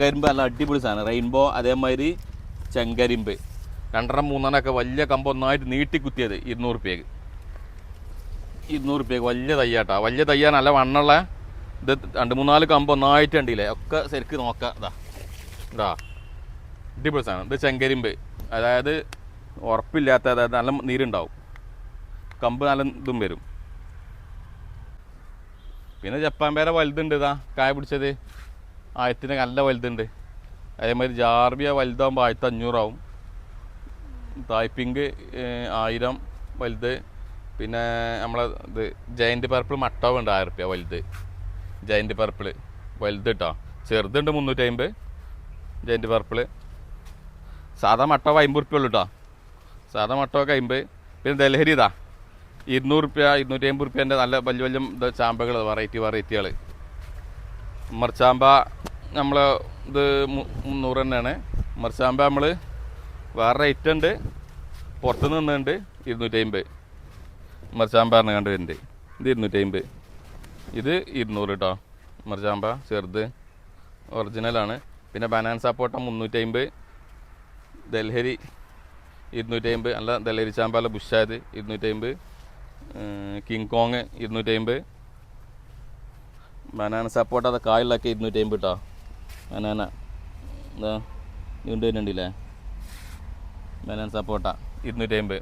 കരിമ്പ് നല്ല അടിപൊളി സാധനം. റെയിൻബോ അതേമാതിരി ചെങ്കരിമ്പ്. രണ്ടെണ്ണം മൂന്നെണ്ണം ഒക്കെ വലിയ കമ്പ് ഒന്നായിട്ട് നീട്ടി കുത്തിയത് ഇരുന്നൂറ് റുപ്യക്ക് ഇരുന്നൂറ് റുപ്യക്ക് വലിയ തയ്യാട്ടാ. വലിയ തയ്യാ നല്ല വണ്ണുള്ള ഇത് രണ്ട് മൂന്നാൽ കമ്പ് ഒന്നായിട്ട് ഉണ്ടല്ലേ ഒക്കെ ശരിക്ക് നോക്കാം. ഇതാ. ഇതാ. അടിപൊളി സാധനം. ഇത് ചെങ്കരിമ്പ്. അതായത് ഉറപ്പില്ലാത്ത അതായത് നല്ല നീരുണ്ടാവും. കമ്പ് നല്ല ഇതും വരും. പിന്നെ ജപ്പാൻ പേര വലുതുണ്ട്. ഇതാ കായ പിടിച്ചത്. ആയിരത്തിന് നല്ല വലുതുണ്ട്. അതേമാതിരി ജാർബിയ വലുതാകുമ്പോൾ ആയിരത്തി അഞ്ഞൂറാവും. തായ്പിങ്ക് ആയിരം വലുത്. പിന്നെ നമ്മളെ ഇത് ജയന്റ് പർപ്പിൾ മട്ടാവ് ഉണ്ട് ആയിരം റുപ്യ വലുത്. ജയന്റ് പർപ്പിൾ വലുത് കേട്ടോ ചെറുതുണ്ട് മുന്നൂറ്റി അമ്പത് ജയന്റ് പർപ്പിൾ സാധാ മട്ടാവ് അമ്പത് റുപ്യ ഉള്ളൂ കേട്ടോ സാധാ മട്ടാവൊക്കെ അമ്പത്. പിന്നെ ഡൽഹരി ഇതാ ഇരുന്നൂറ് റുപ്യ ഇരുന്നൂറ്റി അമ്പത് റുപ്യേന്റെ നല്ല വലിയ വലിയ ചാമ്പകൾ വെറൈറ്റി വെറൈറ്റികൾ മർച്ചാമ്പ നമ്മൾ ഇത് മുന്നൂറ് തന്നെയാണ്. മറിച്ചാകുമ്പോൾ നമ്മൾ വേറെ റേറ്റ് ഉണ്ട്. പുറത്ത് നിന്നുണ്ട്. ഇരുന്നൂറ്റി അമ്പത് മർച്ചാമ്പ പറഞ്ഞ കണ്ട് വരുന്നുണ്ട്. ഇത് ഇരുന്നൂറ്റി അമ്പത് ഇത് ഇരുന്നൂറ് കേട്ടോ മറിച്ചാമ്പ ചെറുത്. ഒറിജിനലാണ് പിന്നെ ബനാന സപ്പോട്ട മുന്നൂറ്റി അമ്പത് ദൽഹരി ഇരുന്നൂറ്റി അമ്പത് നല്ല ഡൽഹരി ചാമ്പാല ബുഷായത് ഇരുന്നൂറ്റി അമ്പത് കിങ് കോങ് ഇരുന്നൂറ്റി അമ്പത് ബനാന സപ്പോട്ട അത് കായലിലൊക്കെ ഇരുന്നൂറ്റി അമ്പത് കേട്ടോ ബനാന എന്താ നീണ്ടു വരുന്നുണ്ടല്ലേ ബനാന സപ്പോട്ട ഇരുന്നൂറ്റി അമ്പത്.